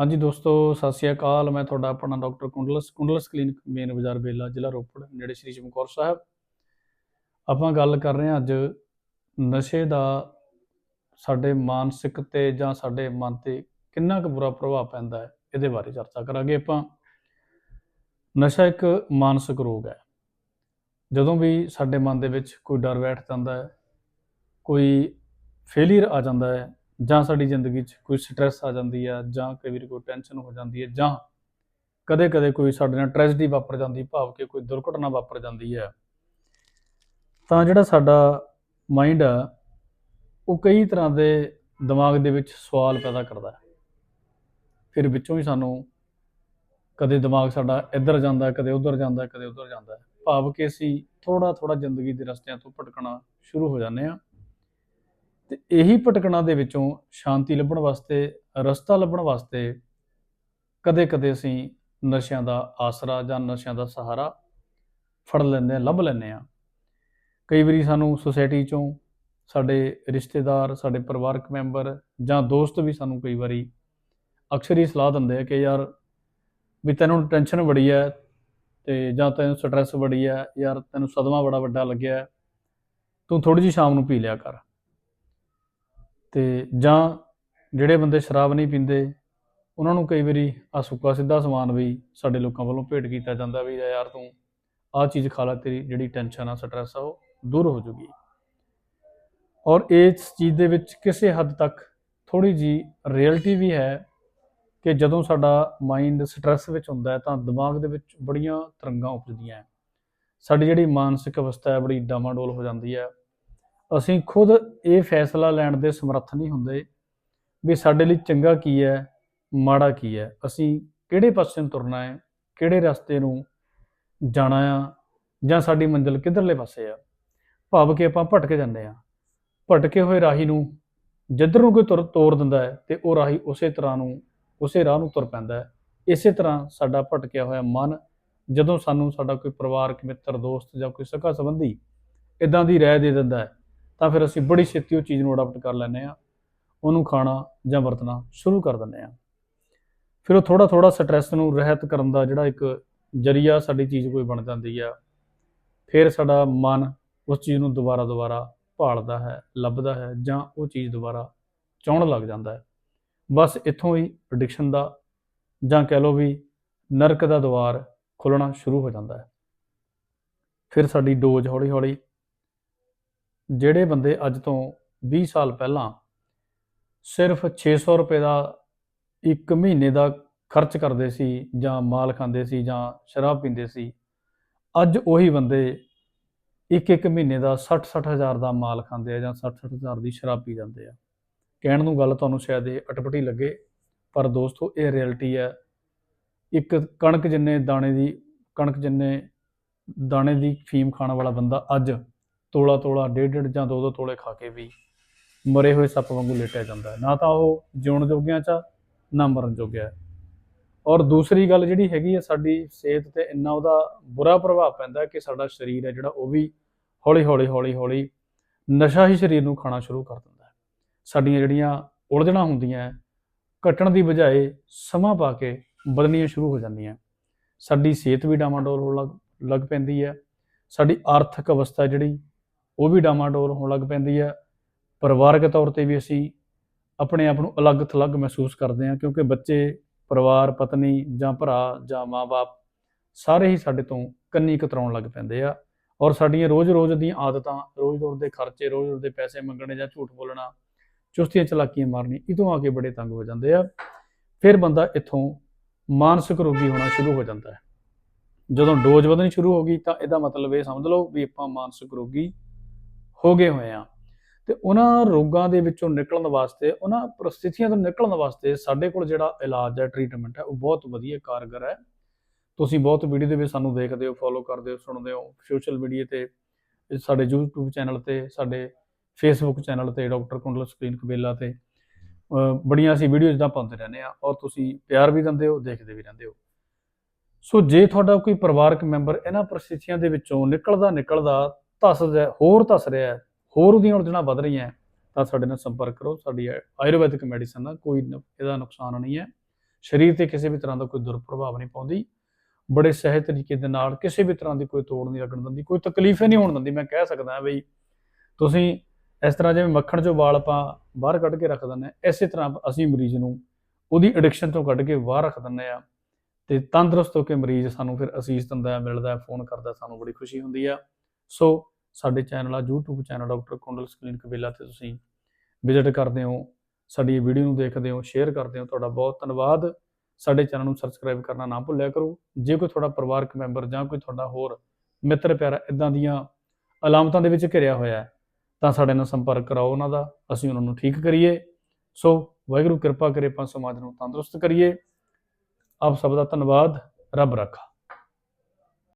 ਹਾਂਜੀ ਦੋਸਤੋ, ਸਤਿ ਸ਼੍ਰੀ ਅਕਾਲ। ਮੈਂ ਤੁਹਾਡਾ ਆਪਣਾ doctor Kundal's Kundal's clinic main ਬਾਜ਼ਾਰ ਬੇਲਾ, ਜ਼ਿਲ੍ਹਾ ਰੋਪੜ, ਨੇੜੇ ਸ਼੍ਰੀ ਚਮਕੌਰ ਸਾਹਿਬ। ਆਪਾਂ ਗੱਲ ਕਰ ਰਹੇ ਹਾਂ ਅੱਜ ਨਸ਼ੇ ਦਾ ਸਾਡੇ ਮਾਨਸਿਕ ਤੇ ਜਾਂ ਸਾਡੇ ਮਨ ਤੇ ਕਿੰਨਾ ਕੁ ਬੁਰਾ ਪ੍ਰਭਾਵ ਪੈਂਦਾ ਹੈ, ਇਹਦੇ ਬਾਰੇ ਚਰਚਾ ਕਰਾਂਗੇ ਆਪਾਂ। ਨਸ਼ਾ ਇੱਕ ਮਾਨਸਿਕ ਰੋਗ ਹੈ। ਜਦੋਂ ਵੀ ਸਾਡੇ ਮਨ ਦੇ ਵਿੱਚ ਕੋਈ ਡਰ ਬੈਠ ਜਾਂਦਾ ਹੈ, ਕੋਈ ਫੇਲਿਅਰ ਆ ਜਾਂਦਾ ਹੈ ਜਾਂ ਸਾਡੀ ਜ਼ਿੰਦਗੀ 'ਚ ਕੋਈ ਸਟ੍ਰੈਸ ਆ ਜਾਂਦੀ ਹੈ ਜਾਂ ਕਈ ਵਾਰੀ ਕੋਈ ਟੈਨਸ਼ਨ ਹੋ ਜਾਂਦੀ ਹੈ ਜਾਂ ਕਦੇ-ਕਦੇ ਕੋਈ ਸਾਡੇ ਨਾਲ ਟ੍ਰੈਜਡੀ ਵਾਪਰ ਜਾਂਦੀ, ਭਾਵ ਕਿ ਕੋਈ ਦੁਰਘਟਨਾ ਵਾਪਰ ਜਾਂਦੀ ਹੈ ਤਾਂ ਜਿਹੜਾ ਸਾਡਾ ਮਾਈਂਡ ਆ, ਉਹ ਕਈ ਤਰ੍ਹਾਂ ਦੇ ਦਿਮਾਗ ਦੇ ਵਿੱਚ ਸਵਾਲ ਪੈਦਾ ਕਰਦਾ। ਹੈ ਫਿਰ ਵਿੱਚੋਂ ਹੀ ਸਾਨੂੰ ਕਦੇ ਦਿਮਾਗ ਸਾਡਾ ਇੱਧਰ ਜਾਂਦਾ, ਕਦੇ ਉੱਧਰ ਜਾਂਦਾ, ਕਦੇ ਉੱਧਰ ਜਾਂਦਾ। ਭਾਵ ਕਿ ਅਸੀਂ ਥੋੜਾ ਥੋੜਾ ਜ਼ਿੰਦਗੀ ਦੇ ਰਸਤਿਆਂ ਤੋਂ ਭਟਕਣਾ ਸ਼ੁਰੂ ਹੋ ਜਾਂਦੇ ਹਾਂ। ਤੇ ਇਹੀ ਭਟਕਣਾ ਦੇ ਵਿੱਚੋਂ ਸ਼ਾਂਤੀ ਲੱਭਣ ਵਾਸਤੇ, ਰਸਤਾ ਲੱਭਣ ਵਾਸਤੇ ਕਦੇ-ਕਦੇ ਅਸੀਂ ਨਸ਼ਿਆਂ ਦਾ ਆਸਰਾ ਜਾਂ ਨਸ਼ਿਆਂ ਦਾ ਸਹਾਰਾ ਫੜ ਲੈਂਦੇ ਹਾਂ, ਲੱਭ ਲੈਂਦੇ ਹਾਂ। ਕਈ ਵਾਰੀ ਸਾਨੂੰ ਸੁਸਾਇਟੀ ਚੋਂ ਸਾਡੇ ਰਿਸ਼ਤੇਦਾਰ, ਸਾਡੇ ਪਰਿਵਾਰਕ ਮੈਂਬਰ ਜਾਂ ਦੋਸਤ ਵੀ ਸਾਨੂੰ ਕਈ ਵਾਰੀ ਅਕਸਰ ਹੀ ਸਲਾਹ ਦਿੰਦੇ ਆ ਕਿ ਯਾਰ ਵੀ ਤੈਨੂੰ ਟੈਨਸ਼ਨ ਬੜੀ ਹੈ ਤੇ ਜਾਂ ਤੈਨੂੰ ਸਟ੍ਰੈਸ ਬੜੀ ਹੈ ਯਾਰ ਤੈਨੂੰ ਸਦਮਾ ਬੜਾ ਵੱਡਾ ਲੱਗਿਆ ਤੂੰ ਥੋੜੀ ਜਿਹੀ ਸ਼ਾਮ ਨੂੰ ਪੀ ਲਿਆ ਕਰ। ਤੇ ਜਾਂ ਜਿਹੜੇ ਬੰਦੇ ਸ਼ਰਾਬ ਨਹੀਂ ਪੀਂਦੇ, ਉਹਨਾਂ ਨੂੰ ਕਈ ਵਾਰੀ ਆ ਸੁੱਕਾ ਸਿੱਧਾ ਸਮਾਨ ਵੀ ਸਾਡੇ ਲੋਕਾਂ ਵੱਲੋਂ ਭੇਟ ਕੀਤਾ ਜਾਂਦਾ ਵੀ ਯਾਰ ਤੂੰ ਆਹ ਚੀਜ਼ ਖਾ ਲੈ, ਤੇਰੀ ਜਿਹੜੀ ਟੈਨਸ਼ਨ ਆ ਸਟ੍ਰੈਸ ਆ, ਉਹ ਦੂਰ ਹੋ ਜੂਗੀ। ਔਰ ਇਸ ਚੀਜ਼ ਦੇ ਵਿੱਚ ਕਿਸੇ ਹੱਦ ਤੱਕ ਥੋੜੀ ਜੀ ਰਿਐਲਿਟੀ ਵੀ ਹੈ ਕਿ ਜਦੋਂ ਸਾਡਾ ਮਾਈਂਡ ਸਟ੍ਰੈਸ ਵਿੱਚ ਹੁੰਦਾ ਹੈ ਤਾਂ ਦਿਮਾਗ ਦੇ ਵਿੱਚ ਬੜੀਆਂ ਤਰੰਗਾਂ ਉਪਜਦੀਆਂ ਸਾਡੀ ਜਿਹੜੀ ਮਾਨਸਿਕ ਅਵਸਥਾ ਹੈ, ਬੜੀ ਡਾਮਾਡੋਲ ਹੋ ਜਾਂਦੀ ਹੈ। ਅਸੀਂ ਖੁਦ ਇਹ ਫੈਸਲਾ ਲੈਣ ਦੇ ਸਮਰੱਥ ਨਹੀਂ ਹੁੰਦੇ ਵੀ ਸਾਡੇ ਲਈ ਚੰਗਾ ਕੀ ਹੈ, ਮਾੜਾ ਕੀ ਹੈ। ਅਸੀਂ ਕਿਹੜੇ ਪਾਸੇ ਨੂੰ ਤੁਰਨਾ ਹੈ, ਕਿਹੜੇ ਰਸਤੇ ਨੂੰ ਜਾਣਾ ਆ ਜਾਂ ਸਾਡੀ ਮੰਜ਼ਿਲ ਕਿੱਧਰਲੇ ਪਾਸੇ ਆ। ਭਾਵ ਕਿ ਆਪਾਂ ਭਟਕ ਜਾਂਦੇ ਆ ਭਟਕੇ ਹੋਏ ਰਾਹੀ ਨੂੰ ਜਿੱਧਰ ਨੂੰ ਕੋਈ ਤੁਰ, ਤੋਰ ਦਿੰਦਾ ਹੈ ਤੇ ਉਹ ਰਾਹੀ ਉਸੇ ਤਰ੍ਹਾਂ ਨੂੰ, ਉਸੇ ਰਾਹ ਨੂੰ ਤੁਰ ਪੈਂਦਾ ਹੈ। ਇਸੇ ਤਰ੍ਹਾਂ ਸਾਡਾ ਭਟਕਿਆ ਹੋਇਆ ਮਨ, ਜਦੋਂ ਸਾਨੂੰ ਸਾਡਾ ਕੋਈ ਪਰਿਵਾਰਕ ਮਿੱਤਰ, ਦੋਸਤ ਜਾਂ ਕੋਈ ਸਗਾ ਸੰਬੰਧੀ ਇਦਾਂ ਦੀ ਰਾਏ ਦੇ ਦਿੰਦਾ ਹੈ ਤਾਂ ਫਿਰ ਅਸੀਂ ਬੜੀ ਛੇਤੀ ਉਹ ਚੀਜ਼ ਨੂੰ ਅਡਾਪਟ ਕਰ ਲੈਂਦੇ ਆ ਉਹਨੂੰ ਖਾਣਾ ਜਾਂ ਵਰਤਣਾ ਸ਼ੁਰੂ ਕਰ ਦਿੰਦੇ ਆ ਫਿਰ ਉਹ ਥੋੜਾ ਥੋੜਾ ਸਟ੍ਰੈਸ ਨੂੰ ਰਹਿਤ ਕਰਨ ਦਾ ਜਿਹੜਾ ਇੱਕ ਜਰੀਆ ਸਾਡੀ ਚੀਜ਼ ਕੋਈ ਬਣ ਜਾਂਦੀ ਆ, ਫਿਰ ਸਾਡਾ ਮਨ ਉਸ ਚੀਜ਼ ਨੂੰ ਦੁਬਾਰਾ ਦੁਬਾਰਾ ਭਾਲਦਾ ਹੈ, ਲੱਭਦਾ ਹੈ ਜਾਂ ਉਹ ਚੀਜ਼ ਦੁਬਾਰਾ ਚਾਹਣ ਲੱਗ ਜਾਂਦਾ ਹੈ। ਬਸ ਇੱਥੋਂ ਹੀ ਐਡਿਕਸ਼ਨ ਦਾ ਜਾਂ ਕਹਿ ਲਓ ਵੀ ਨਰਕ ਦਾ ਦੁਆਰ ਖੁੱਲਣਾ ਸ਼ੁਰੂ ਹੋ ਜਾਂਦਾ ਹੈ। ਫਿਰ ਸਾਡੀ ਡੋਜ਼ ਹੌਲੀ ਹੌਲੀ ਜਿਹੜੇ ਬੰਦੇ ਅੱਜ ਤੋਂ 20 ਸਾਲ ਪਹਿਲਾਂ ਸਿਰਫ 600 ਰੁਪਏ ਦਾ ਇੱਕ ਮਹੀਨੇ ਦਾ ਖਰਚ ਕਰਦੇ ਸੀ ਜਾਂ ਮਾਲ ਖਾਂਦੇ ਸੀ ਜਾਂ ਸ਼ਰਾਬ ਪੀਂਦੇ ਸੀ, ਅੱਜ ਉਹੀ ਬੰਦੇ ਇੱਕ ਇੱਕ ਮਹੀਨੇ ਦਾ 60-60 ਹਜ਼ਾਰ ਦਾ ਮਾਲ ਖਾਂਦੇ ਆ ਜਾਂ 60-60 ਹਜ਼ਾਰ ਦੀ ਸ਼ਰਾਬ ਪੀ ਜਾਂਦੇ ਆ। ਕਹਿਣ ਨੂੰ ਗੱਲ ਤੁਹਾਨੂੰ ਸ਼ਾਇਦ ਇਹ ਅਟਪਟੀ ਲੱਗੇ, ਪਰ ਦੋਸਤੋ ਇਹ ਰਿਐਲਿਟੀ ਹੈ। ਇੱਕ ਕਣਕ ਜਿੰਨੇ ਦਾਣੇ ਦੀ, ਕਣਕ ਜਿੰਨੇ ਦਾਣੇ ਦੀ ਫੀਮ ਖਾਣ ਵਾਲਾ ਬੰਦਾ ਅੱਜ ਤੋਲਾ ਤੋਲਾ ਡੇਢ ਡੇਢ ਜਾਂ ਦੋ ਦੋ ਤੋਲੇ ਖਾ ਕੇ ਵੀ ਮਰੇ ਹੋਏ ਸੱਪ ਵਾਂਗੂ ਲੇਟਿਆ ਜਾਂਦਾ ਹੈ। ਨਾ ਤਾਂ ਉਹ ਜਿਉਣ ਜੋਗਿਆਂ ਚ ਆ, ਨਾ ਮਰਨ ਜੋਗਿਆ ਔਰ ਦੂਸਰੀ ਗੱਲ ਜਿਹੜੀ ਹੈਗੀ ਹੈ ਸਾਡੀ ਸਿਹਤ ਤੇ ਇੰਨਾ ਉਹਦਾ ਬੁਰਾ ਪ੍ਰਭਾਵ ਪੈਂਦਾ ਕਿ ਸਾਡਾ ਸਰੀਰ ਹੈ ਜਿਹੜਾ ਉਹ ਵੀ ਹੌਲੀ ਹੌਲੀ ਹੌਲੀ ਹੌਲੀ ਨਸ਼ਾ ਹੀ ਸਰੀਰ ਨੂੰ ਖਾਣਾ ਸ਼ੁਰੂ ਕਰ ਦਿੰਦਾ ਹੈ। ਸਾਡੀਆਂ ਜਿਹੜੀਆਂ ਉਲਝਣਾਂ ਹੁੰਦੀਆਂ ਹੈ, ਘਟਣ ਦੀ ਬਜਾਏ ਸਮਾਂ ਪਾ ਕੇ ਬਦਲਣੀਆਂ ਸ਼ੁਰੂ ਹੋ ਜਾਂਦੀਆਂ ਸਾਡੀ ਸਿਹਤ ਵੀ ਡਾਮਾਡੋਲ ਹੋਣ ਲੱਗ ਪੈਂਦੀ ਹੈ। ਸਾਡੀ ਆਰਥਿਕ ਅਵਸਥਾ ਜਿਹੜੀ ਉਹ ਵੀ ਡਾਮਾਡੋਲ ਹੋਣ ਲੱਗ ਪੈਂਦੀ ਆ ਪਰਿਵਾਰਕ ਤੌਰ ਤੇ ਵੀ ਅਸੀਂ ਆਪਣੇ ਆਪ ਨੂੰ ਅਲੱਗ ਥਲੱਗ ਮਹਿਸੂਸ ਕਰਦੇ ਹਾਂ ਕਿਉਂਕਿ ਬੱਚੇ, ਪਰਿਵਾਰ, ਪਤਨੀ ਜਾਂ ਭਰਾ ਜਾਂ ਮਾਪੇ ਸਾਰੇ ਹੀ ਸਾਡੇ ਤੋਂ ਕੰਨੀ ਕਤਰਾਉਣ ਲੱਗ ਪੈਂਦੇ ਆ ਔਰ ਸਾਡੀਆਂ ਰੋਜ਼-ਰੋਜ਼ ਦੀਆਂ ਆਦਤਾਂ, ਰੋਜ਼-ਰੋਜ਼ ਦੇ ਖਰਚੇ, ਰੋਜ਼-ਰੋਜ਼ ਦੇ ਪੈਸੇ ਮੰਗਣੇ ਜਾਂ ਝੂਠ ਬੋਲਣਾ, ਚੁਸਤੀਆਂ ਚਲਾਕੀਆਂ ਮਾਰਨੀ ਇਹ ਤੋਂ ਆ ਕੇ ਬੜੇ ਤੰਗ ਹੋ ਜਾਂਦੇ ਆ। ਫਿਰ ਬੰਦਾ ਇੱਥੋਂ ਮਾਨਸਿਕ ਰੋਗੀ ਹੋਣਾ ਸ਼ੁਰੂ ਹੋ ਜਾਂਦਾ ਹੈ। ਜਦੋਂ ਡੋਜ਼ ਵਧਣੀ ਸ਼ੁਰੂ ਹੋ ਗਈ ਤਾਂ ਇਹਦਾ ਮਤਲਬ ਇਹ ਸਮਝ ਲਓ ਵੀ ਆਪਾਂ ਮਾਨਸਿਕ ਰੋਗੀ ਹੋ ਗਏ ਹੋਏ ਆ। ਤੇ ਉਹਨਾਂ ਰੋਗਾਂ ਦੇ ਵਿੱਚੋਂ ਨਿਕਲਣ ਵਾਸਤੇ, ਉਹਨਾਂ ਪ੍ਰਸਥਿਤੀਆਂ ਤੋਂ ਨਿਕਲਣ ਵਾਸਤੇ ਸਾਡੇ ਕੋਲ ਜਿਹੜਾ ਇਲਾਜ ਹੈ ਟ੍ਰੀਟਮੈਂਟ ਹੈ, ਉਹ ਬਹੁਤ ਵਧੀਆ ਕਾਰਗਰ ਹੈ। ਤੁਸੀਂ ਬਹੁਤ ਵੀਡੀਓ ਦੇ ਵਿੱਚ ਸਾਨੂੰ ਦੇਖਦੇ ਹੋ ਫੋਲੋ ਕਰਦੇ ਹੋ, ਸੁਣਦੇ ਹੋ। ਸੋਸ਼ਲ ਮੀਡੀਆ ਤੇ, ਸਾਡੇ YouTube ਚੈਨਲ ਤੇ, ਸਾਡੇ Facebook ਚੈਨਲ ਤੇ ਡਾਕਟਰ ਕੁੰਡਲ ਸਕਰੀਨ ਕਬੇਲਾ ਤੇ ਬੜੀਆਂ ਅਸੀਂ ਵੀਡੀਓਜ਼ ਦਾ ਪਾਉਂਦੇ ਰਹਿੰਦੇ ਆ ਔਰ ਤੁਸੀਂ ਪਿਆਰ ਵੀ ਦਿੰਦੇ ਹੋ, ਦੇਖਦੇ ਵੀ ਰਹਿੰਦੇ ਹੋ। ਸੋ ਜੇ ਤੁਹਾਡਾ ਕੋਈ ਪਰਿਵਾਰਕ ਮੈਂਬਰ ਇਹਨਾਂ ਪ੍ਰਸਥਿਤੀਆਂ ਦੇ ਵਿੱਚੋਂ ਨਿਕਲਦਾ ਨਿਕਲਦਾ ਧੱਸ ਹੋਰ ਧੱਸ ਰਿਹਾ ਹੋਰ ਉਹਦੀਆਂ ਉਲਝਣਾਂ ਵੱਧ ਰਹੀਆਂ ਤਾਂ ਸਾਡੇ ਨਾਲ ਸੰਪਰਕ ਕਰੋ, ਸਾਡੀ ਆਯੁਰਵੈਦਿਕ ਮੈਡੀਸਨ ਦਾ ਕੋਈ ਨ- ਇਹਦਾ ਨੁਕਸਾਨ ਨਹੀਂ ਹੈ। ਸਰੀਰ ਤੇ ਕਿਸੇ ਵੀ ਤਰ੍ਹਾਂ ਦਾ ਕੋਈ ਦੁਰਪ੍ਰਭਾਵ ਨਹੀਂ ਪਾਉਂਦੀ। ਬੜੇ ਸਹਿਜ ਤਰੀਕੇ ਦੇ ਨਾਲ ਕਿਸੇ ਵੀ ਤਰ੍ਹਾਂ ਦੀ ਕੋਈ ਤੋੜ ਨਹੀਂ ਲੱਗਣ ਦਿੰਦੀ ਕੋਈ ਤਕਲੀਫ ਨਹੀਂ ਹੋਣ ਦਿੰਦੀ ਮੈਂ ਕਹਿ ਸਕਦਾ ਹਾਂ ਬਈ ਤੁਸੀਂ ਇਸ ਤਰ੍ਹਾਂ ਜਿਵੇਂ ਮੱਖਣ ਚੋਂ ਵਾਲ ਆਪਾਂ ਬਾਹਰ ਕੱਢ ਕੇ ਰੱਖ ਦਿੰਦੇ ਹਾਂ, ਇਸੇ ਤਰ੍ਹਾਂ ਅਸੀਂ ਮਰੀਜ਼ ਨੂੰ ਉਹਦੀ ਐਡਿਕਸ਼ਨ ਤੋਂ ਕੱਢ ਕੇ ਬਾਹਰ ਰੱਖ ਦਿੰਦੇ ਆ ਤੇ ਤੰਦਰੁਸਤ ਹੋ ਕੇ ਮਰੀਜ਼ ਸਾਨੂੰ ਫਿਰ ਅਸੀਸ ਦਿੰਦਾ ਹੈ, ਮਿਲਦਾ ਹੈ, ਫੋਨ ਕਰਦਾ ਸਾਨੂੰ ਬੜੀ ਖੁਸ਼ੀ ਹੁੰਦੀ ਆ ਸੋ ਸਾਡੇ ਚੈਨਲ ਆ, YouTube channel doctor Kundal screen Bela ਤੇ ਤੁਸੀਂ ਵਿਜ਼ਿਟ ਕਰਦੇ ਹੋ, ਸਾਡੀ ਵੀਡੀਓ ਨੂੰ ਦੇਖਦੇ ਹੋ ਸ਼ੇਅਰ ਕਰਦੇ ਹੋ, ਤੁਹਾਡਾ ਬਹੁਤ ਧੰਨਵਾਦ। ਸਾਡੇ ਚੈਨਲ ਨੂੰ ਸਬਸਕ੍ਰਾਈਬ ਕਰਨਾ ਨਾ ਭੁੱਲਿਆ ਕਰੋ। ਜੇ ਕੋਈ ਤੁਹਾਡਾ ਪਰਿਵਾਰਕ ਮੈਂਬਰ ਜਾਂ ਕੋਈ ਤੁਹਾਡਾ ਹੋਰ ਮਿੱਤਰ ਪਿਆਰਾ ਇਦਾਂ ਦੀਆਂ ਅਲਾਮਤਾਂ ਦੇ ਵਿੱਚ ਘਿਰਿਆ ਹੋਇਆ ਹੈ, ਤਾਂ ਸਾਡੇ ਨਾਲ ਸੰਪਰਕ ਕਰਾਓ ਉਹਨਾਂ ਦਾ, ਅਸੀਂ ਉਹਨਾਂ ਨੂੰ ਠੀਕ ਕਰੀਏ। ਸੋ ਵਾਹਿਗੁਰੂ ਕਿਰਪਾ ਕਰੇ ਆਪਾਂ ਸਮਾਜ ਨੂੰ ਤੰਦਰੁਸਤ ਕਰੀਏ। ਆਪ ਸਭ ਦਾ ਧੰਨਵਾਦ, ਰੱਬ ਰੱਖਾ।